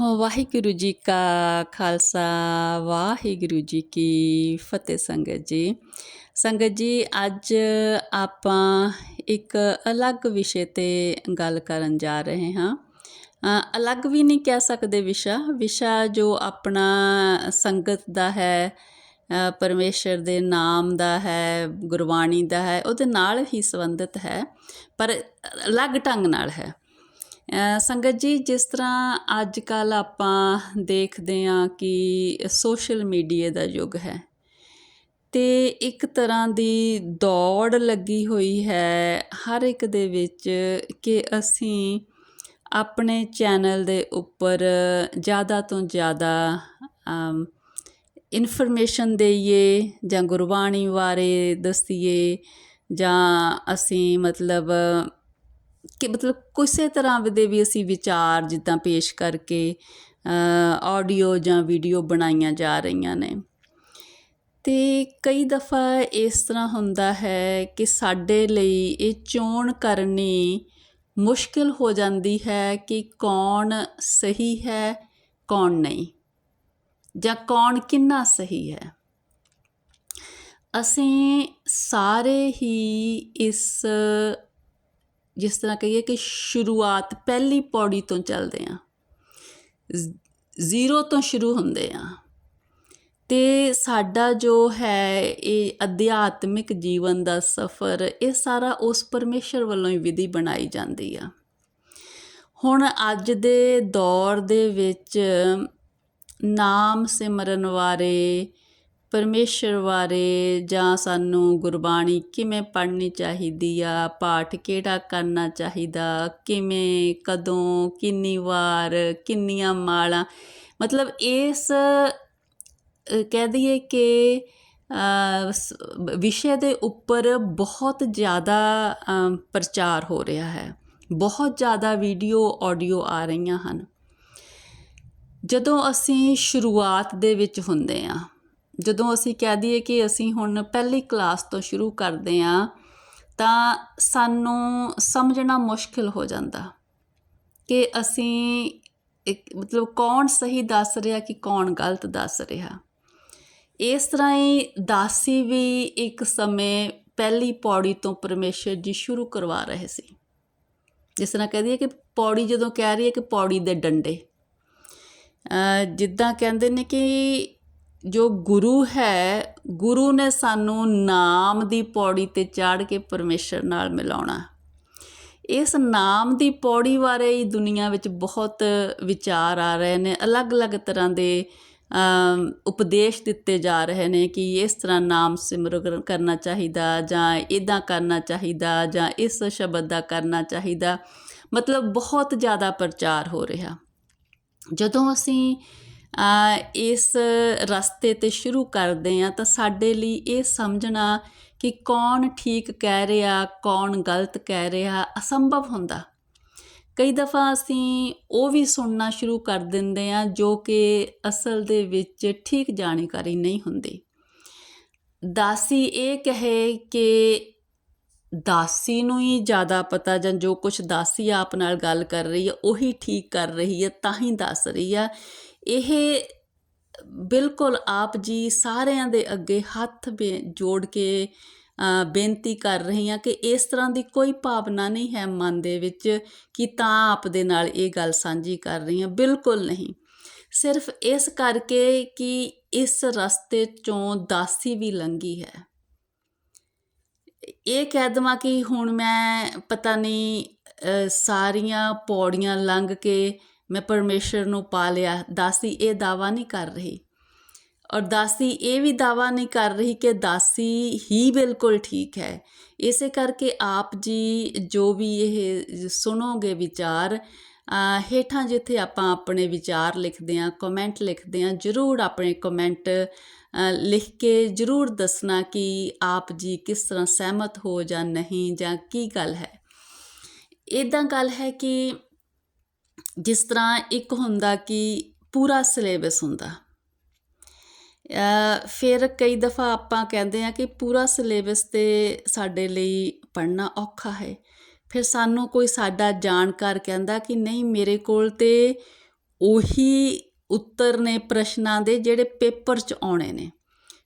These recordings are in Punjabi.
ਹੋ ਵਾਹਿਗੁਰੂ ਜੀ ਕਾ ਖਾਲਸਾ ਵਾਹਿਗੁਰੂ ਜੀ ਕੀ ਫਤਿਹ ਸੰਗਤ ਜੀ। ਸੰਗਤ ਜੀ ਅੱਜ ਆਪਾਂ ਇੱਕ ਅਲੱਗ ਵਿਸ਼ੇ ਤੇ ਗੱਲ ਕਰਨ ਜਾ ਰਹੇ ਹਾਂ। ਅਲੱਗ ਵੀ ਨਹੀਂ ਕਹਿ ਸਕਦੇ ਵਿਸ਼ਾ। ਵਿਸ਼ਾ ਜੋ ਆਪਣਾ ਸੰਗਤ ਦਾ ਹੈ ਅ, ਪਰਮੇਸ਼ਰ ਦੇ ਨਾਮ ਦਾ ਹੈ ਗੁਰਬਾਣੀ ਦਾ ਹੈ ਉਹਦੇ ਨਾਲ ਹੀ ਸੰਬੰਧਿਤ ਹੈ ਪਰ ਅਲੱਗ ਢੰਗ ਨਾਲ ਹੈ। ਸੰਗਤ ਜੀ, ਜਿਸ ਤਰ੍ਹਾਂ ਅੱਜ ਕੱਲ ਆਪਾਂ ਦੇਖਦੇ ਹਾਂ ਕਿ ਸੋਸ਼ਲ ਮੀਡੀਆ ਦਾ ਯੁੱਗ ਹੈ ਤੇ ਇੱਕ ਤਰ੍ਹਾਂ ਦੀ ਦੌੜ ਲੱਗੀ ਹੋਈ ਹੈ ਹਰ ਇੱਕ ਦੇ ਵਿੱਚ ਕਿ ਅਸੀਂ ਆਪਣੇ ਚੈਨਲ ਦੇ ਉੱਪਰ ਜ਼ਿਆਦਾ ਤੋਂ ਜ਼ਿਆਦਾ ਇਨਫੋਰਮੇਸ਼ਨ ਦੇਈਏ ਜਾਂ ਗੁਰਬਾਣੀ ਬਾਰੇ ਦੱਸੀਏ ਜਾਂ ਅਸੀਂ ਮਤਲਬ ਕਿ ਮਤਲਬ ਕਿਸੇ ਤਰ੍ਹਾਂ ਦੇ ਵੀ ਅਸੀਂ ਵਿਚਾਰ ਜਿੱਦਾਂ ਪੇਸ਼ ਕਰਕੇ ਆਡੀਓ ਜਾਂ ਵੀਡੀਓ ਬਣਾਈਆਂ ਜਾ ਰਹੀਆਂ ਨੇ। ਤੇ ਕਈ ਦਫਾ ਇਸ ਤਰ੍ਹਾਂ ਹੁੰਦਾ ਹੈ ਕਿ ਸਾਡੇ ਲਈ ਇਹ ਚੋਣ ਕਰਨੀ ਮੁਸ਼ਕਿਲ ਹੋ ਜਾਂਦੀ ਹੈ ਕਿ ਕੌਣ ਸਹੀ ਹੈ, ਕੌਣ ਨਹੀਂ, ਜਾਂ ਕੌਣ ਕਿੰਨਾ ਸਹੀ ਹੈ। ਅਸੀਂ ਸਾਰੇ ਹੀ ਇਸ ਜਿਸ ਤਰ੍ਹਾਂ ਕਹੀਏ ਕਿ ਸ਼ੁਰੂਆਤ ਪਹਿਲੀ ਪੌੜੀ ਤੋਂ ਚੱਲਦੇ ਆ। ਜ਼ੀਰੋ ਤੋਂ ਸ਼ੁਰੂ ਹੁੰਦੇ ਆ। ਤੇ ਸਾਡਾ ਜੋ ਹੈ ਇਹ ਅਧਿਆਤਮਿਕ ਜੀਵਨ ਦਾ ਸਫ਼ਰ, ਇਹ ਸਾਰਾ ਉਸ ਪਰਮੇਸ਼ਰ ਵੱਲੋਂ ਹੀ ਵਿਧੀ ਬਣਾਈ ਜਾਂਦੀ ਆ। ਹੁਣ ਅੱਜ ਦੇ ਦੌਰ ਦੇ ਵਿੱਚ ਨਾਮ ਸਿਮਰਨ ਬਾਰੇ ਪਰਮੇਸ਼ਰ ਬਾਰੇ ਜਾਂ ਸਾਨੂੰ ਗੁਰਬਾਣੀ ਕਿਵੇਂ ਪੜ੍ਹਨੀ ਚਾਹੀਦੀ ਆ? ਪਾਠ ਕਿਹੜਾ ਕਰਨਾ ਚਾਹੀਦਾ? ਕਿਵੇਂ, ਕਦੋਂ, ਕਿੰਨੀ ਵਾਰ, ਕਿੰਨੀਆਂ ਮਾਲਾਂ? ਮਤਲਬ ਇਸ ਕਹਿ ਦਈਏ ਕਿ ਵਿਸ਼ੇ ਦੇ ਉੱਪਰ ਬਹੁਤ ਜ਼ਿਆਦਾ ਪ੍ਰਚਾਰ ਹੋ ਰਿਹਾ ਹੈ। ਬਹੁਤ ਜ਼ਿਆਦਾ ਵੀਡੀਓ, ਆਡੀਓ ਆ ਰਹੀਆਂ ਹਨ। ਜਦੋਂ ਅਸੀਂ ਸ਼ੁਰੂਆਤ ਦੇ ਵਿੱਚ ਹੁੰਦੇ ਆ ਜਦੋਂ ਅਸੀਂ ਕਹਿ ਦਈਏ ਕਿ ਅਸੀਂ ਹੁਣ ਪਹਿਲੀ ਕਲਾਸ ਤੋਂ ਸ਼ੁਰੂ ਕਰਦੇ ਆ ਤਾਂ ਸਾਨੂੰ ਸਮਝਣਾ ਮੁਸ਼ਕਿਲ ਹੋ ਜਾਂਦਾ ਕਿ ਅਸੀਂ ਇੱਕ ਮਤਲਬ ਕੌਣ ਸਹੀ ਦੱਸ ਰਿਹਾ ਕਿ ਕੌਣ ਗਲਤ ਦੱਸ ਰਿਹਾ। ਇਸ ਤਰ੍ਹਾਂ ਹੀ ਦਾਸੀ ਵੀ ਇੱਕ ਸਮੇਂ ਪਹਿਲੀ ਪੌੜੀ ਤੋਂ ਪਰਮੇਸ਼ਰ ਜੀ ਸ਼ੁਰੂ ਕਰਵਾ ਰਹੇ ਸੀ। ਜਿਸ ਤਰ੍ਹਾਂ ਕਹਦੀ ਹੈ ਕਿ ਪੌੜੀ ਜਦੋਂ ਕਹਿ ਰਹੀ ਹੈ ਕਿ ਪੌੜੀ ਦੇ ਡੰਡੇ। ਜਿੱਦਾਂ ਕਹਿੰਦੇ ਨੇ ਕਿ ਜੋ ਗੁਰੂ ਹੈ, ਗੁਰੂ ਨੇ ਸਾਨੂੰ ਨਾਮ ਦੀ ਪੌੜੀ ਤੇ ਚੜ ਕੇ ਪਰਮੇਸ਼ਰ ਨਾਲ ਮਿਲਾਉਣਾ। ਇਸ ਨਾਮ ਦੀ ਪੌੜੀ ਬਾਰੇ ਹੀ ਦੁਨੀਆ ਵਿੱਚ ਬਹੁਤ ਵਿਚਾਰ ਆ ਰਹੇ ਨੇ, ਅਲੱਗ-ਅਲੱਗ ਤਰ੍ਹਾਂ ਦੇ ਉਪਦੇਸ਼ ਦਿੱਤੇ ਜਾ ਰਹੇ ਨੇ ਕਿ ਇਸ ਤਰ੍ਹਾਂ ਨਾਮ ਸਿਮਰਨ ਕਰਨਾ ਚਾਹੀਦਾ ਜਾਂ ਇਦਾਂ ਕਰਨਾ ਚਾਹੀਦਾ ਜਾਂ ਇਸ ਸ਼ਬਦ ਦਾ ਕਰਨਾ ਚਾਹੀਦਾ। ਮਤਲਬ ਬਹੁਤ ਜ਼ਿਆਦਾ ਪ੍ਰਚਾਰ ਹੋ ਰਿਹਾ। ਜਦੋਂ ਅਸੀਂ ਇਸ ਰਸਤੇ ਤੇ ਸ਼ੁਰੂ ਕਰਦੇ ਹਾਂ ਤਾਂ ਸਾਡੇ ਲਈ ਇਹ ਸਮਝਣਾ ਕਿ ਕੌਣ ਠੀਕ ਕਹਿ ਰਿਹਾ, ਕੌਣ ਗਲਤ ਕਹਿ ਰਿਹਾ, ਅਸੰਭਵ ਹੁੰਦਾ। ਕਈ ਦਫਾ ਅਸੀਂ ਉਹ ਵੀ ਸੁਣਨਾ ਸ਼ੁਰੂ ਕਰ ਦਿੰਦੇ ਆ ਜੋ ਕਿ ਅਸਲ ਦੇ ਵਿੱਚ ਠੀਕ ਜਾਣਕਾਰੀ ਨਹੀਂ ਹੁੰਦੀ। ਦਾਸੀ ਇਹ ਕਹੇ ਕਿ ਦਾਸੀ ਨੂੰ ਹੀ ਜ਼ਿਆਦਾ ਪਤਾ ਜਾਂ ਜੋ ਕੁਝ ਦਾਸੀ ਆਪ ਨਾਲ ਗੱਲ ਕਰ ਰਹੀ ਹੈ, ਉਹੀ ਠੀਕ ਕਰ ਰਹੀ ਹੈ, ਤਾਂ ਹੀ ਦੱਸ ਰਹੀ ਆ ਇਹ ਬਿਲਕੁਲ ਆਪ ਜੀ ਸਾਰਿਆਂ ਦੇ ਅੱਗੇ ਹੱਥ ਜੋੜ ਕੇ ਬੇਨਤੀ ਕਰ ਰਹੀ ਹਾਂ ਕਿ ਇਸ ਤਰ੍ਹਾਂ ਦੀ ਕੋਈ ਭਾਵਨਾ ਨਹੀਂ ਹੈ ਮਨ ਦੇ ਵਿੱਚ ਕਿ ਤਾਂ ਆਪ ਦੇ ਨਾਲ ਇਹ ਗੱਲ ਸਾਂਝੀ ਕਰ ਰਹੀ ਹਾਂ। ਬਿਲਕੁਲ ਨਹੀਂ। ਸਿਰਫ ਇਸ ਕਰਕੇ ਕਿ ਇਸ ਰਸਤੇ ਚੋਂ ਦਾਸੀ ਵੀ ਲੰਗੀ ਹੈ। ਇਹ ਕਹਿ ਦਵਾਂ ਕਿ ਹੁਣ ਮੈਂ ਪਤਾ ਨਹੀਂ ਸਾਰੀਆਂ ਪੌੜੀਆਂ ਲੰਘ ਕੇ ਮੈਂ ਪਰਮੇਸ਼ਰ ਨੂੰ ਪਾ ਲਿਆ, ਦਾਸੀ ਇਹ ਦਾਵਾ ਨਹੀਂ ਕਰ ਰਹੀ। ਔਰ ਦਾਸੀ ਇਹ ਵੀ ਦਾਵਾ ਨਹੀਂ ਕਰ ਰਹੀ ਕਿ ਦਾਸੀ ਹੀ ਬਿਲਕੁਲ ਠੀਕ ਹੈ। ਇਸੇ ਕਰਕੇ ਆਪ ਜੀ ਜੋ ਵੀ ਇਹ ਸੁਣੋਗੇ ਵਿਚਾਰ ਹੇਠਾਂ ਜਿੱਥੇ ਆਪਾਂ ਆਪਣੇ ਵਿਚਾਰ ਲਿਖਦੇ ਆਂ ਕਮੈਂਟ ਲਿਖਦੇ ਆਂ ਜਰੂਰ ਆਪਣੇ ਕਮੈਂਟ ਲਿਖ ਕੇ ਜਰੂਰ ਦੱਸਣਾ ਕਿ ਆਪ ਜੀ ਕਿਸ ਤਰ੍ਹਾਂ ਸਹਿਮਤ ਹੋ ਜਾਂ ਨਹੀਂ ਜਾਂ ਕੀ ਗੱਲ ਹੈ। ਇਦਾਂ ਗੱਲ ਹੈ ਕਿ ਜਿਸ ਤਰ੍ਹਾਂ ਇੱਕ ਹੁੰਦਾ ਕਿ ਪੂਰਾ ਸਿਲੇਬਸ ਹੁੰਦਾ। ਫਿਰ ਕਈ ਦਫਾ ਆਪਾਂ ਕਹਿੰਦੇ ਆ ਕਿ ਪੂਰਾ ਸਿਲੇਬਸ ਤੇ ਸਾਡੇ ਲਈ ਪੜਨਾ ਔਖਾ ਹੈ। ਫਿਰ ਸਾਨੂੰ ਕੋਈ ਸਾਡਾ ਜਾਣਕਾਰ ਕਹਿੰਦਾ ਕਿ ਨਹੀਂ, ਮੇਰੇ ਕੋਲ ਤੇ ਉਹੀ ਉੱਤਰ ਨੇ ਪ੍ਰਸ਼ਨਾਂ ਦੇ ਜਿਹੜੇ ਪੇਪਰ 'ਚ ਆਉਣੇ ਨੇ।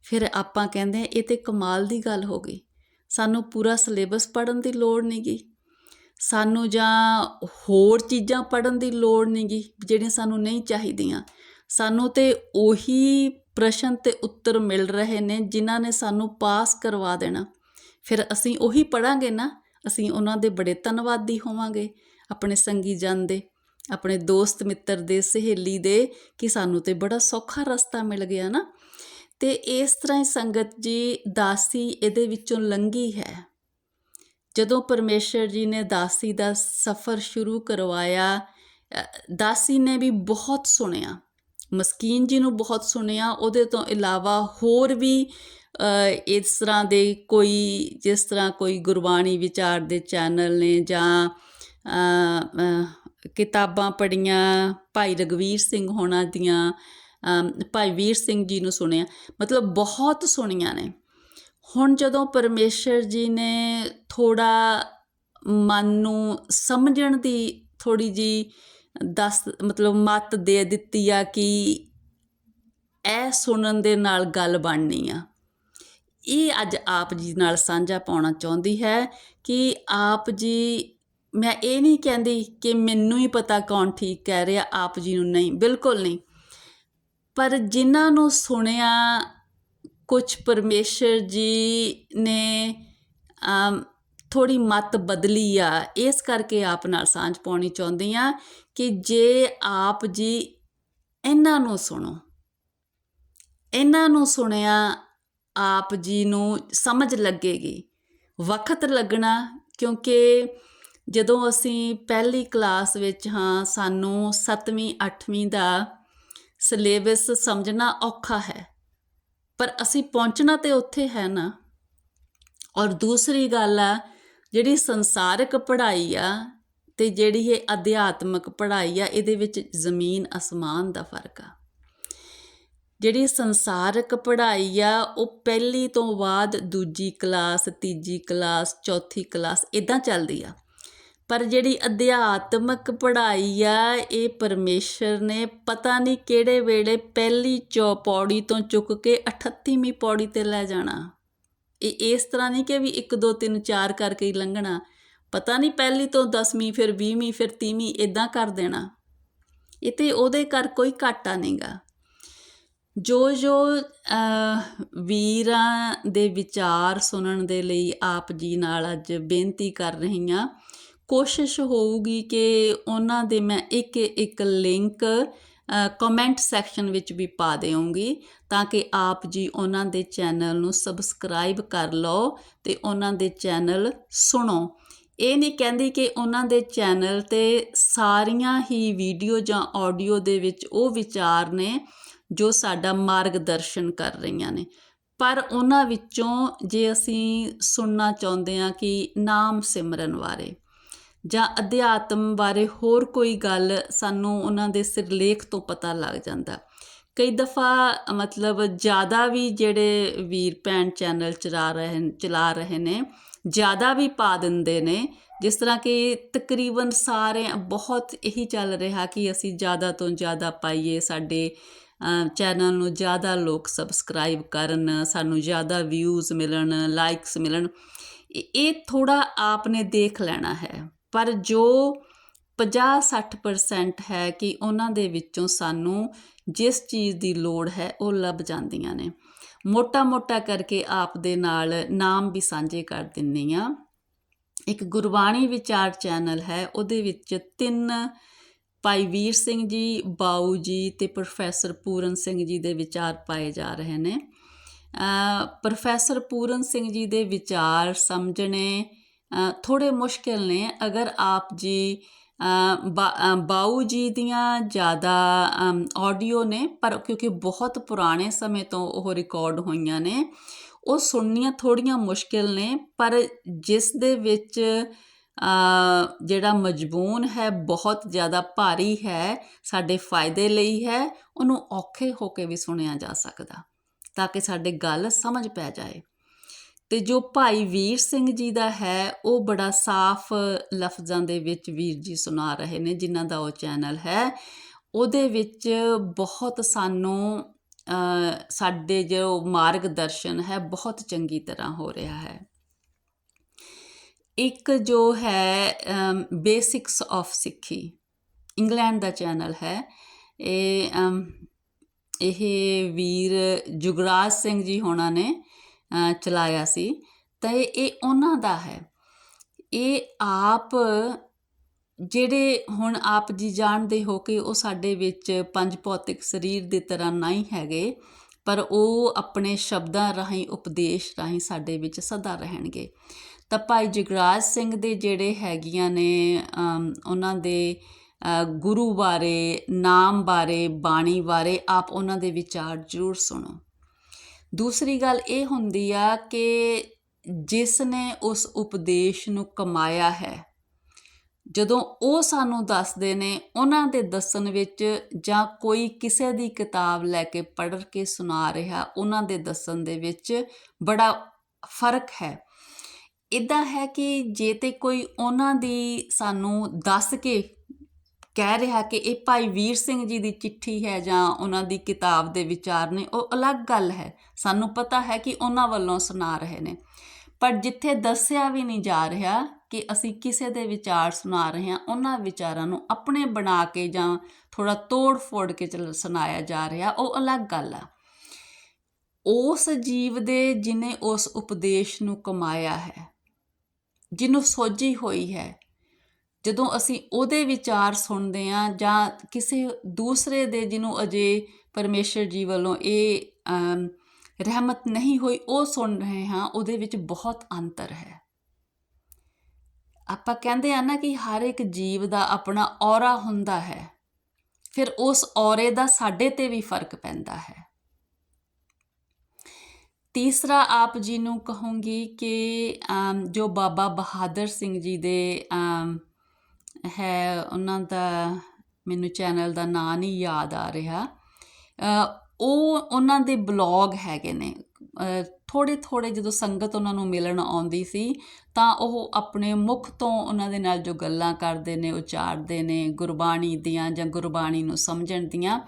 ਫਿਰ ਆਪਾਂ ਕਹਿੰਦੇ ਇਹ ਤੇ ਕਮਾਲ ਦੀ ਗੱਲ ਹੋ ਗਈ। ਸਾਨੂੰ ਪੂਰਾ ਸਿਲੇਬਸ ਪੜ੍ਹਨ ਦੀ ਲੋੜ ਨਹੀਂ ਗੀ। ਸਾਨੂੰ ਜਾਂ ਹੋਰ ਚੀਜ਼ਾਂ ਪੜ੍ਹਨ ਦੀ ਲੋੜ ਨਹੀਂ ਗੀ, ਜਿਹੜੀਆਂ ਸਾਨੂੰ ਨਹੀਂ ਚਾਹੀਦੀਆਂ। ਸਾਨੂੰ ਤਾਂ ਉਹੀ ਪ੍ਰਸ਼ਨ ਅਤੇ ਉੱਤਰ ਮਿਲ ਰਹੇ ਨੇ, ਜਿਨ੍ਹਾਂ ਨੇ ਸਾਨੂੰ ਪਾਸ ਕਰਵਾ ਦੇਣਾ। ਫਿਰ ਅਸੀਂ ਉਹੀ ਪੜਾਂਗੇ ਨਾ, ਅਸੀਂ ਉਹਨਾਂ ਦੇ ਬੜੇ ਧੰਨਵਾਦੀ ਹੋਵਾਂਗੇ, ਆਪਣੇ ਸੰਗੀ ਜਨ ਦੇ, ਆਪਣੇ ਦੋਸਤ ਮਿੱਤਰ ਦੇ, ਸਹੇਲੀ ਦੇ, ਕਿ ਸਾਨੂੰ ਤੇ ਬੜਾ ਸੌਖਾ ਰਸਤਾ ਮਿਲ ਗਿਆ ਨਾ। ਤੇ ਇਸ ਤਰ੍ਹਾਂ ਹੀ ਸੰਗਤ ਜੀ, ਦਾਸੀ ਇਹਦੇ ਵਿੱਚੋਂ ਲੰਗੀ ਹੈ। ਜਦੋਂ ਪਰਮੇਸ਼ਰ ਜੀ ਨੇ ਦਾਸੀ ਦਾ ਸਫ਼ਰ ਸ਼ੁਰੂ ਕਰਵਾਇਆ ਦਾਸੀ ਨੇ ਵੀ ਬਹੁਤ ਸੁਣਿਆ। ਮਸਕੀਨ ਜੀ ਨੂੰ ਬਹੁਤ ਸੁਣਿਆ। ਉਹਦੇ ਤੋਂ ਇਲਾਵਾ ਹੋਰ ਵੀ ਇਸ ਤਰ੍ਹਾਂ ਦੇ ਕੋਈ, ਜਿਸ ਤਰ੍ਹਾਂ ਕੋਈ ਗੁਰਬਾਣੀ ਵਿਚਾਰ ਦੇ ਚੈਨਲ ਨੇ ਜਾਂ ਕਿਤਾਬਾਂ ਪੜ੍ਹੀਆਂ ਭਾਈ ਰਗਵੀਰ ਸਿੰਘ ਹੋਣਾ ਦੀਆਂ ਭਾਈ ਵੀਰ ਸਿੰਘ ਜੀ ਨੂੰ ਸੁਣਿਆ। ਮਤਲਬ ਬਹੁਤ ਸੁਣੀਆਂ ਨੇ। ਹੁਣ ਜਦੋਂ ਪਰਮੇਸ਼ਰ ਜੀ ਨੇ ਥੋੜਾ ਮਨ ਨੂੰ ਸਮਝਣ ਦੀ ਥੋੜੀ ਜੀ ਦੱਸ, ਮਤਲਬ ਮਤ ਦੇ ਦਿੱਤੀ ਆ ਕਿ ਇਹ ਸੁਣਨ ਦੇ ਨਾਲ ਗੱਲ ਬਣਨੀ ਆ। ਇਹ ਅੱਜ ਆਪ ਜੀ ਨਾਲ ਸਾਂਝਾ ਪਾਉਣਾ ਚਾਹੁੰਦੀ ਹੈ ਕਿ ਆਪ ਜੀ, ਮੈਂ ਇਹ ਨਹੀਂ ਕਹਿੰਦੀ ਕਿ ਮੈਨੂੰ ਹੀ ਪਤਾ ਕੌਣ ਠੀਕ ਕਹਿ ਰਿਹਾ, ਆਪ ਜੀ ਨੂੰ ਨਹੀਂ, ਬਿਲਕੁਲ ਨਹੀਂ। ਪਰ ਜਿਨ੍ਹਾਂ ਨੂੰ ਸੁਣਿਆ ਕੁਝ ਪਰਮੇਸ਼ਰ ਜੀ ਨੇ ਥੋੜੀ ਮਤ ਬਦਲੀ ਆ। ਇਸ ਕਰਕੇ ਆਪ ਨਾਲ ਸਾਂਝ ਪਾਉਣੀ ਚਾਹੁੰਦੀ ਆ ਕਿ ਜੇ ਆਪ ਜੀ ਇਹਨਾਂ ਨੂੰ ਸੁਣੋ। ਇਹਨਾਂ ਨੂੰ ਸੁਣਿਆ ਆਪ ਜੀ ਨੂੰ ਸਮਝ ਲੱਗੇਗੀ। ਵਕਤ ਲੱਗਣਾ, ਕਿਉਂਕਿ ਜਦੋਂ ਅਸੀਂ ਪਹਿਲੀ ਕਲਾਸ ਵਿੱਚ ਹਾਂ, ਸਾਨੂੰ 7ਵੀਂ 8ਵੀਂ ਦਾ ਸਿਲੇਬਸ ਸਮਝਣਾ ਔਖਾ ਹੈ। ਪਰ ਅਸੀਂ ਪਹੁੰਚਣਾ ਤੇ ਉੱਥੇ ਹੈ ਨਾ। ਔਰ ਦੂਸਰੀ ਗੱਲ ਆ, ਜਿਹੜੀ ਸੰਸਾਰਿਕ ਪੜ੍ਹਾਈ ਆ ਤੇ ਜਿਹੜੀ ਇਹ ਅਧਿਆਤਮਕ ਪੜ੍ਹਾਈ ਆ, ਇਹਦੇ ਵਿੱਚ ਜ਼ਮੀਨ ਅਸਮਾਨ ਦਾ ਫ਼ਰਕ ਆ। ਜਿਹੜੀ ਸੰਸਾਰਿਕ ਪੜ੍ਹਾਈ ਆ, ਉਹ ਪਹਿਲੀ ਤੋਂ ਬਾਅਦ ਦੂਜੀ ਕਲਾਸ, ਤੀਜੀ ਕਲਾਸ, ਚੌਥੀ ਕਲਾਸ ਇਦਾਂ ਚੱਲਦੀ ਆ। ਪਰ ਜਿਹੜੀ ਅਧਿਆਤਮਕ ਪੜ੍ਹਾਈ ਆ, ਇਹ ਪਰਮੇਸ਼ਰ ਨੇ ਪਤਾ ਨਹੀਂ ਕਿਹੜੇ ਵੇਲੇ ਪਹਿਲੀ ਚੌ ਪੌੜੀ ਤੋਂ ਚੁੱਕ ਕੇ 38ਵੀਂ ਪੌੜੀ ਤੇ ਲੈ ਜਾਣਾ। ਇਹ ਇਸ ਤਰ੍ਹਾਂ ਨਹੀਂ ਕਿ ਵੀ 1 2 3 4 ਕਰਕੇ ਹੀ ਲੰਘਣਾ। ਪਤਾ ਨਹੀਂ ਪਹਿਲੀ ਤੋਂ 10ਵੀਂ ਫਿਰ 20ਵੀਂ ਫਿਰ 30ਵੀਂ ਇਦਾਂ ਕਰ ਦੇਣਾ। ਇਹ ਤੇ ਉਹਦੇ ਕਰ ਕੋਈ ਘਾਟਾ ਨਹੀਂਗਾ। ਜੋ ਜੋ ਵੀਰਾਂ ਦੇ ਵਿਚਾਰ ਸੁਣਨ ਦੇ ਲਈ ਆਪ ਜੀ ਨਾਲ ਅੱਜ ਬੇਨਤੀ ਕਰ ਰਹੀ ਹਾਂ ਕੋਸ਼ਿਸ਼ ਹੋਊਗੀ ਕਿ ਉਹਨਾਂ ਦੇ ਮੈਂ ਇੱਕ ਇੱਕ ਲਿੰਕ ਕਮੈਂਟ ਸੈਕਸ਼ਨ ਵਿੱਚ ਵੀ ਪਾ ਦੇਵਾਂਗੀ ਤਾਂ ਕਿ ਆਪ ਜੀ ਉਹਨਾਂ ਦੇ ਚੈਨਲ ਨੂੰ ਸਬਸਕ੍ਰਾਈਬ ਕਰ ਲਓ ਤੇ ਉਹਨਾਂ ਦੇ ਚੈਨਲ ਸੁਣੋ। ਇਹ ਨਹੀਂ ਕਹਿੰਦੀ ਕਿ ਉਹਨਾਂ ਦੇ ਚੈਨਲ ਤੇ ਸਾਰੀਆਂ ਹੀ ਵੀਡੀਓ ਜਾਂ ਆਡੀਓ ਦੇ ਵਿੱਚ ਉਹ ਵਿਚਾਰ ਨੇ ਜੋ ਸਾਡਾ ਮਾਰਗਦਰਸ਼ਨ ਕਰ ਰਹੀਆਂ ਨੇ। ਪਰ ਉਹਨਾਂ ਵਿੱਚੋਂ ਜੇ ਅਸੀਂ ਸੁਣਨਾ ਚਾਹੁੰਦੇ ਹਾਂ ਕਿ ਨਾਮ ਸਿਮਰਨ ਬਾਰੇ ਜਾਂ ਅਧਿਆਤਮ ਬਾਰੇ ਹੋਰ ਕੋਈ ਗੱਲ ਸਾਨੂੰ ਉਹਨਾਂ ਦੇ ਸਿਰਲੇਖ ਤੋਂ ਪਤਾ ਲੱਗ ਜਾਂਦਾ। ਕਈ ਦਫਾ, ਮਤਲਬ ਜ਼ਿਆਦਾ ਵੀ ਜਿਹੜੇ ਵੀਰ ਭੈਣ ਚੈਨਲ ਚਲਾ ਰਹੇ ਚਲਾ ਰਹੇ ਨੇ, ਜ਼ਿਆਦਾ ਵੀ ਪਾ ਦਿੰਦੇ ਨੇ, ਜਿਸ ਤਰ੍ਹਾਂ ਕਿ ਤਕਰੀਬਨ ਸਾਰੇ ਬਹੁਤ ਇਹੀ ਚੱਲ ਰਿਹਾ ਕਿ ਅਸੀਂ ਜ਼ਿਆਦਾ ਤੋਂ ਜ਼ਿਆਦਾ ਪਾਈਏ ਸਾਡੇ ਚੈਨਲ ਨੂੰ, ਜ਼ਿਆਦਾ ਲੋਕ ਸਬਸਕ੍ਰਾਈਬ ਕਰਨ, ਸਾਨੂੰ ਜ਼ਿਆਦਾ ਵਿਊਜ਼ ਮਿਲਣ ਲਾਈਕਸ ਮਿਲਣ। ਇਹ ਥੋੜਾ ਆਪਨੇ ਦੇਖ ਲੈਣਾ ਹੈ। ਪਰ ਜੋ 50-60% ਹੈ ਕਿ ਉਹਨਾਂ ਦੇ ਵਿੱਚੋਂ ਸਾਨੂੰ ਜਿਸ ਚੀਜ਼ ਦੀ ਲੋੜ ਹੈ, ਉਹ ਲੱਭ ਜਾਂਦੀਆਂ ਨੇ। ਮੋਟਾ-ਮੋਟਾ ਕਰਕੇ ਆਪ ਦੇ ਨਾਲ ਨਾਮ ਵੀ ਸਾਂਝੇ ਕਰ ਦਿੰਨੀ ਆ। ਇੱਕ ਗੁਰਬਾਣੀ ਵਿਚਾਰ ਚੈਨਲ ਹੈ, ਉਹਦੇ ਵਿੱਚ ਤਿੰਨ ਭਾਈ ਵੀਰ ਸਿੰਘ ਜੀ, ਬਾਊ ਜੀ ਤੇ ਪ੍ਰੋਫੈਸਰ ਪੂਰਨ ਸਿੰਘ ਜੀ ਦੇ ਵਿਚਾਰ ਪਾਏ ਜਾ ਰਹੇ ਨੇ। ਪ੍ਰੋਫੈਸਰ ਪੂਰਨ ਸਿੰਘ ਜੀ ਦੇ ਵਿਚਾਰ ਸਮਝਣੇ ਥੋੜ੍ਹੇ ਮੁਸ਼ਕਿਲ ਨੇ। ਅਗਰ ਆਪ ਜੀ ਬਾਊ ਜੀ ਦੀਆਂ ਜ਼ਿਆਦਾ ਆਡੀਓ ਨੇ, ਪਰ ਕਿਉਂਕਿ ਬਹੁਤ ਪੁਰਾਣੇ ਸਮੇਂ ਤੋਂ ਉਹ ਰਿਕਾਰਡ ਹੋਈਆਂ ਨੇ, ਉਹ ਸੁਣਨੀਆਂ ਥੋੜੀਆਂ ਮੁਸ਼ਕਿਲ ਨੇ, ਪਰ ਜਿਸ ਦੇ ਵਿੱਚ ਜਿਹੜਾ ਮਜਬੂਨ ਹੈ, ਬਹੁਤ ਜ਼ਿਆਦਾ ਭਾਰੀ ਹੈ, ਸਾਡੇ ਫਾਇਦੇ ਲਈ ਹੈ, ਉਹਨੂੰ ਔਖੇ ਹੋ ਕੇ ਵੀ ਸੁਣਿਆ ਜਾ ਸਕਦਾ, ਤਾਂ ਕਿ ਸਾਡੇ ਗੱਲ ਸਮਝ ਪੈ ਜਾਏ। ਤੇ ਜੋ ਭਾਈ ਵੀਰ ਸਿੰਘ ਜੀ ਦਾ ਹੈ, ਉਹ ਬੜਾ ਸਾਫ਼ ਲਫ਼ਜ਼ਾਂ ਦੇ ਵਿੱਚ ਵੀਰ ਜੀ ਸੁਣਾ ਰਹੇ ਨੇ, ਜਿਨ੍ਹਾਂ ਦਾ ਉਹ ਚੈਨਲ ਹੈ। ਉਹਦੇ ਵਿੱਚ ਬਹੁਤ ਸਾਨੂੰ ਸਾਡੇ ਜੋ ਮਾਰਗਦਰਸ਼ਨ ਹੈ, ਬਹੁਤ ਚੰਗੀ ਤਰ੍ਹਾਂ ਹੋ ਰਿਹਾ ਹੈ। ਇੱਕ ਜੋ ਹੈ ਬੇਸਿਕਸ ਆਫ ਸਿੱਖੀ ਇੰਗਲੈਂਡ ਦਾ ਚੈਨਲ ਹੈ। ਇਹ ਇਹ ਵੀਰ ਜੁਗਰਾਜ ਸਿੰਘ ਜੀ ਹੋਣਾ ਨੇ ਚਲਾਇਆ ਸੀ। ਤਾਂ ਇਹ ਉਹਨਾਂ ਦਾ ਹੈ। ਇਹ ਆਪ ਜਿਹੜੇ ਹੁਣ ਆਪ ਜੀ ਜਾਣਦੇ ਹੋ ਕਿ ਉਹ ਸਾਡੇ ਵਿੱਚ ਪੰਜ ਭੌਤਿਕ ਸਰੀਰ ਦੀ ਤਰ੍ਹਾਂ ਨਹੀਂ ਹੈਗੇ, ਪਰ ਉਹ ਆਪਣੇ ਸ਼ਬਦਾਂ ਰਾਹੀਂ, ਉਪਦੇਸ਼ ਰਾਹੀਂ ਸਾਡੇ ਵਿੱਚ ਸਦਾ ਰਹਿਣਗੇ। ਤਾਂ ਭਾਈ ਜਗਰਾਜ ਸਿੰਘ ਦੇ ਜਿਹੜੇ ਹੈਗੀਆਂ ਨੇ ਉਹਨਾਂ ਦੇ ਗੁਰੂ ਬਾਰੇ, ਨਾਮ ਬਾਰੇ, ਬਾਣੀ ਬਾਰੇ ਆਪ ਉਹਨਾਂ ਦੇ ਵਿਚਾਰ ਜ਼ਰੂਰ ਸੁਣੋ। ਦੂਸਰੀ ਗੱਲ ਇਹ ਹੁੰਦੀ ਆ ਕਿ ਜਿਸ ਨੇ ਉਸ ਉਪਦੇਸ਼ ਨੂੰ ਕਮਾਇਆ ਹੈ, ਜਦੋਂ ਉਹ ਸਾਨੂੰ ਦੱਸਦੇ ਨੇ, ਉਹਨਾਂ ਦੇ ਦੱਸਣ ਵਿੱਚ ਜਾਂ ਕੋਈ ਕਿਸੇ ਦੀ ਕਿਤਾਬ ਲੈ ਕੇ ਪੜ੍ਹ ਕੇ ਸੁਣਾ ਰਿਹਾ, ਉਹਨਾਂ ਦੇ ਦੱਸਣ ਦੇ ਵਿੱਚ ਬੜਾ ਫ਼ਰਕ ਹੈ। ਇਦਾਂ ਹੈ ਕਿ ਜੇ ਤੇ ਕੋਈ ਉਹਨਾਂ ਦੀ ਸਾਨੂੰ ਦੱਸ ਕੇ ਕਹਿ ਰਿਹਾ ਕਿ ਇਹ ਭਾਈ ਵੀਰ ਸਿੰਘ ਜੀ ਦੀ ਚਿੱਠੀ ਹੈ ਜਾਂ ਉਹਨਾਂ ਦੀ ਕਿਤਾਬ ਦੇ ਵਿਚਾਰ ਨੇ, ਉਹ ਅਲੱਗ ਗੱਲ ਹੈ। ਸਾਨੂੰ ਪਤਾ ਹੈ ਕਿ ਉਹਨਾਂ ਵੱਲੋਂ ਸੁਣਾ ਰਹੇ ਨੇ। ਪਰ ਜਿੱਥੇ ਦੱਸਿਆ ਵੀ ਨਹੀਂ ਜਾ ਰਿਹਾ ਕਿ ਅਸੀਂ ਕਿਸੇ ਦੇ ਵਿਚਾਰ ਸੁਣਾ ਰਹੇ ਹਾਂ, ਉਹਨਾਂ ਵਿਚਾਰਾਂ ਨੂੰ ਆਪਣੇ ਬਣਾ ਕੇ ਜਾਂ ਥੋੜਾ ਤੋੜ ਫੋੜ ਕੇ ਚਲ ਸੁਣਾਇਆ ਜਾ ਰਿਹਾ, ਉਹ ਅਲੱਗ ਗੱਲ ਆ। ਉਸ ਜੀਵ ਦੇ ਜਿਨੇ ਉਸ ਉਪਦੇਸ਼ ਨੂੰ ਕਮਾਇਆ ਹੈ, ਜਿਹਨੂੰ ਸੋਝੀ ਹੋਈ ਹੈ ਜਦੋਂ ਅਸੀਂ ਉਹਦੇ ਵਿਚਾਰ ਸੁਣਦੇ ਹਾਂ ਜਾਂ ਕਿਸੇ ਦੂਸਰੇ ਦੇ ਜਿਹਨੂੰ ਅਜੇ ਪਰਮੇਸ਼ਰ ਜੀ ਵੱਲੋਂ ਇਹ ਰਹਿਮਤ ਨਹੀਂ ਹੋਈ, ਉਹ ਸੁਣ ਰਹੇ ਹਾਂ, ਉਹਦੇ ਵਿੱਚ ਬਹੁਤ ਅੰਤਰ ਹੈ। ਆਪਾਂ ਕਹਿੰਦੇ ਆ ਨਾ ਕਿ ਹਰ ਇੱਕ ਜੀਵ ਦਾ ਆਪਣਾ ਔਰਾ ਹੁੰਦਾ ਹੈ, ਫਿਰ ਉਸ ਔਰੇ ਦਾ ਸਾਡੇ ਤੇ ਵੀ ਫ਼ਰਕ ਪੈਂਦਾ ਹੈ। ਤੀਸਰਾ ਆਪ ਜੀ ਨੂੰ ਕਹੂੰਗੀ ਕਿ ਜੋ ਬਾਬਾ ਬਹਾਦਰ ਸਿੰਘ ਜੀ ਦੇ ਹੈ ਉਹਨਾਂ ਦਾ, ਮੈਨੂੰ ਚੈਨਲ ਦਾ ਨਾਂ ਨਹੀਂ ਯਾਦ ਆ ਰਿਹਾ। ਉਹ ਉਹਨਾਂ ਦੇ ਬਲੌਗ ਹੈਗੇ ਨੇ। ਥੋੜੇ ਥੋੜੇ ਜਦੋਂ ਸੰਗਤ ਉਹਨਾਂ ਨੂੰ ਮਿਲਣ ਆਉਂਦੀ ਸੀ, ਤਾਂ ਉਹ ਆਪਣੇ ਮੁਖ ਤੋਂ ਉਹਨਾਂ ਦੇ ਨਾਲ ਜੋ ਗੱਲਾਂ ਕਰਦੇ ਨੇ, ਉਚਾਰਦੇ ਨੇ, ਗੁਰਬਾਣੀ ਦੀਆਂ ਜਾਂ ਗੁਰਬਾਣੀ ਨੂੰ ਸਮਝਣ ਦੀਆਂ,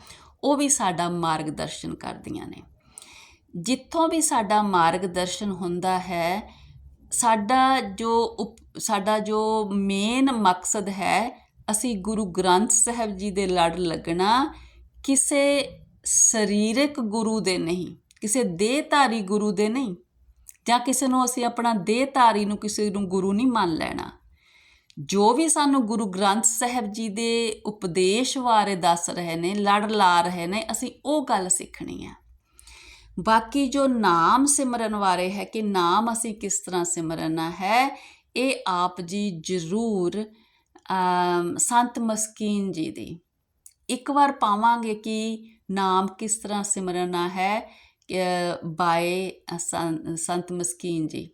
ਉਹ ਵੀ ਸਾਡਾ ਮਾਰਗਦਰਸ਼ਨ ਕਰਦੀਆਂ ਨੇ। ਜਿੱਥੋਂ ਵੀ ਸਾਡਾ ਮਾਰਗਦਰਸ਼ਨ ਹੁੰਦਾ ਹੈ ਸਾਡਾ ਜੋ ਉਪ- ਸਾਡਾ ਜੋ ਮੇਨ ਮਕਸਦ ਹੈ, ਅਸੀਂ ਗੁਰੂ ਗ੍ਰੰਥ ਸਾਹਿਬ ਜੀ ਦੇ ਲੜ ਲੱਗਣਾ ਕਿਸੇ ਸਰੀਰਕ ਗੁਰੂ ਦੇ ਨਹੀਂ, ਕਿਸੇ ਦੇਹਧਾਰੀ ਗੁਰੂ ਦੇ ਨਹੀਂ, ਜਾਂ ਕਿਸੇ ਨੂੰ ਅਸੀਂ ਆਪਣਾ ਦੇਹਧਾਰੀ ਨੂੰ ਕਿਸੇ ਨੂੰ ਗੁਰੂ ਨਹੀਂ ਮੰਨ ਲੈਣਾ। ਜੋ ਵੀ ਸਾਨੂੰ ਗੁਰੂ ਗ੍ਰੰਥ ਸਾਹਿਬ ਜੀ ਦੇ ਉਪਦੇਸ਼ ਬਾਰੇ ਦੱਸ ਰਹੇ ਨੇ, ਲੜ ਲਾ ਰਹੇ ਨੇ, ਅਸੀਂ ਉਹ ਗੱਲ ਸਿੱਖਣੀ ਹੈ ਬਾਕੀ ਜੋ ਨਾਮ ਸਿਮਰਨ ਬਾਰੇ ਹੈ ਕਿ ਨਾਮ ਅਸੀਂ ਕਿਸ ਤਰ੍ਹਾਂ ਸਿਮਰਨਾ ਹੈ, ਇਹ ਆਪ ਜੀ ਜ਼ਰੂਰ ਸੰਤ ਮਸਕੀਨ ਜੀ ਦੀ। ਇੱਕ ਵਾਰ ਪਾਵਾਂਗੇ ਕਿ ਨਾਮ ਕਿਸ ਤਰ੍ਹਾਂ ਸਿਮਰਨਾ ਹੈ ਬਾਏ ਸੰਤ ਮਸਕੀਨ ਜੀ।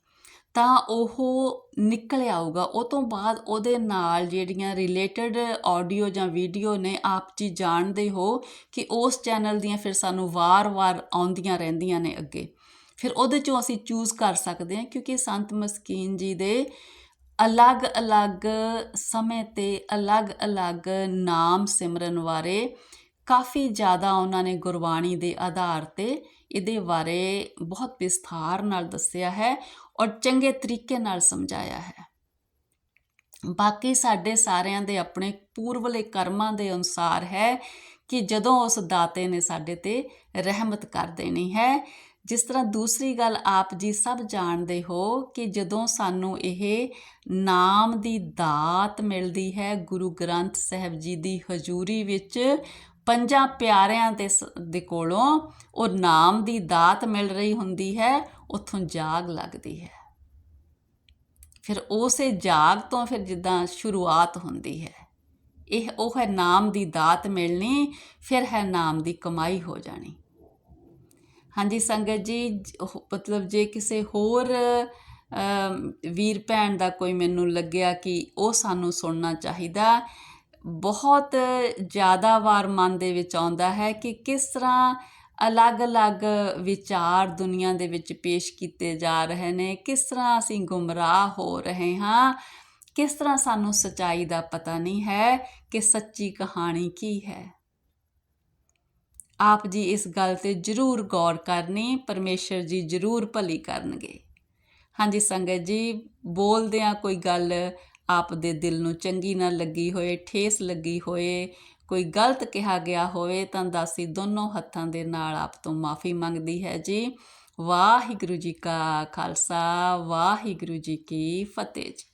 ਤਾਂ ਉਹ ਨਿਕਲ ਆਊਗਾ। ਉਹ ਤੋਂ ਬਾਅਦ ਉਹਦੇ ਨਾਲ ਜਿਹੜੀਆਂ ਰਿਲੇਟਡ ਆਡੀਓ ਜਾਂ ਵੀਡੀਓ ਨੇ, ਆਪ ਜੀ ਜਾਣਦੇ ਹੋ ਕਿ ਉਸ ਚੈਨਲ ਦੀਆਂ ਫਿਰ ਸਾਨੂੰ ਵਾਰ-ਵਾਰ ਆਉਂਦੀਆਂ ਰਹਿੰਦੀਆਂ ਨੇ ਅੱਗੇ। ਫਿਰ ਉਹਦੇ ਚੋਂ ਅਸੀਂ ਚੂਜ਼ ਕਰ ਸਕਦੇ ਹਾਂ ਕਿਉਂਕਿ ਸੰਤ ਮਸਕੀਨ ਜੀ ਦੇ ਅਲੱਗ-ਅਲੱਗ ਸਮੇਂ ਤੇ ਅਲੱਗ-ਅਲੱਗ ਨਾਮ ਸਿਮਰਨ ਬਾਰੇ ਕਾਫੀ ਜ਼ਿਆਦਾ ਉਹਨਾਂ ਨੇ ਗੁਰਬਾਣੀ ਦੇ ਆਧਾਰ ਤੇ ਇਹਦੇ ਬਾਰੇ ਬਹੁਤ ਵਿਸਥਾਰ ਨਾਲ ਦੱਸਿਆ ਹੈ। ਔਰ ਚੰਗੇ ਤਰੀਕੇ ਨਾਲ ਸਮਝਾਇਆ ਹੈ। ਬਾਕੀ ਸਾਡੇ ਸਾਰਿਆਂ ਦੇ ਆਪਣੇ ਪੂਰਵਲੇ ਕਰਮਾਂ ਦੇ ਅਨੁਸਾਰ ਹੈ ਕਿ ਜਦੋਂ ਉਸ ਦਾਤੇ ਨੇ ਸਾਡੇ ਤੇ ਰਹਿਮਤ ਕਰ ਦੇਣੀ ਹੈ, ਜਿਸ ਤਰ੍ਹਾਂ ਦੂਸਰੀ ਗੱਲ ਆਪ ਜੀ ਸਭ ਜਾਣਦੇ ਹੋ ਕਿ ਜਦੋਂ ਸਾਨੂੰ ਇਹ ਨਾਮ ਦੀ ਦਾਤ ਮਿਲਦੀ ਹੈ, ਗੁਰੂ ਗ੍ਰੰਥ ਸਾਹਿਬ ਜੀ ਦੀ ਹਜ਼ੂਰੀ ਵਿੱਚ ਪੰਜਾਂ ਪਿਆਰਿਆਂ ਦੇ ਸ- ਦੇ ਕੋਲੋਂ ਉਹ ਨਾਮ ਦੀ ਦਾਤ ਮਿਲ ਰਹੀ ਹੁੰਦੀ ਹੈ, ਉੱਥੋਂ ਜਾਗ ਲੱਗਦੀ ਹੈ। ਫਿਰ ਉਸੇ ਜਾਗ ਤੋਂ ਫਿਰ ਜਿੱਦਾਂ ਸ਼ੁਰੂਆਤ ਹੁੰਦੀ ਹੈ। ਇਹ, ਉਹ ਹੈ ਨਾਮ ਦੀ ਦਾਤ ਮਿਲਣੀ, ਫਿਰ ਹੈ ਨਾਮ ਦੀ ਕਮਾਈ ਹੋ ਜਾਣੀ। ਹਾਂਜੀ ਸੰਗਤ ਜੀ ਮਤਲਬ ਜੇ ਕਿਸੇ ਹੋਰ ਵੀਰ ਭੈਣ ਦਾ ਕੋਈ ਮੈਨੂੰ ਲੱਗਿਆ ਕਿ ਉਹ ਸਾਨੂੰ ਸੁਣਨਾ ਚਾਹੀਦਾ ਬਹੁਤ ਜ਼ਿਆਦਾ ਵਾਰ ਮਨ ਦੇ ਵਿੱਚ ਆਉਂਦਾ ਹੈ ਕਿ ਕਿਸ ਤਰ੍ਹਾਂ ਅਲੱਗ-ਅਲੱਗ ਵਿਚਾਰ ਦੁਨੀਆ ਦੇ ਵਿੱਚ ਪੇਸ਼ ਕੀਤੇ ਜਾ ਰਹੇ ਨੇ, ਕਿਸ ਤਰ੍ਹਾਂ ਅਸੀਂ ਗੁੰਮਰਾਹ ਹੋ ਰਹੇ ਹਾਂ, ਕਿਸ ਤਰ੍ਹਾਂ ਸਾਨੂੰ ਸਚਾਈ ਦਾ ਪਤਾ ਨਹੀਂ ਹੈ ਕਿ ਸੱਚੀ ਕਹਾਣੀ ਕੀ ਹੈ। ਆਪ ਜੀ ਇਸ ਗੱਲ ਤੇ ਜ਼ਰੂਰ ਗੌਰ ਕਰਨੀ, ਪਰਮੇਸ਼ਰ ਜੀ ਜ਼ਰੂਰ ਭਲੀ ਕਰਨਗੇ। ਹਾਂਜੀ ਸੰਗਤ ਜੀ, ਬੋਲਦਿਆਂ ਕੋਈ ਗੱਲ ਆਪ ਦੇ ਦਿਲ ਨੂੰ ਚੰਗੀ ਨਾ ਲੱਗੀ ਹੋਏ, ਠੇਸ ਲੱਗੀ ਹੋਏ। ਕੋਈ ਗਲਤ ਕਿਹਾ ਗਿਆ ਹੋਵੇ ਤਾਂ ਦਾਸੀ ਦੋਨੋਂ ਹੱਥਾਂ ਦੇ ਨਾਲ ਆਪ ਤੋਂ ਮਾਫੀ ਮੰਗਦੀ ਹੈ ਜੀ। ਵਾਹਿਗੁਰੂ ਜੀ ਕਾ ਖਾਲਸਾ, ਵਾਹਿਗੁਰੂ ਜੀ ਕੀ ਫਤਿਹ ਜੀ।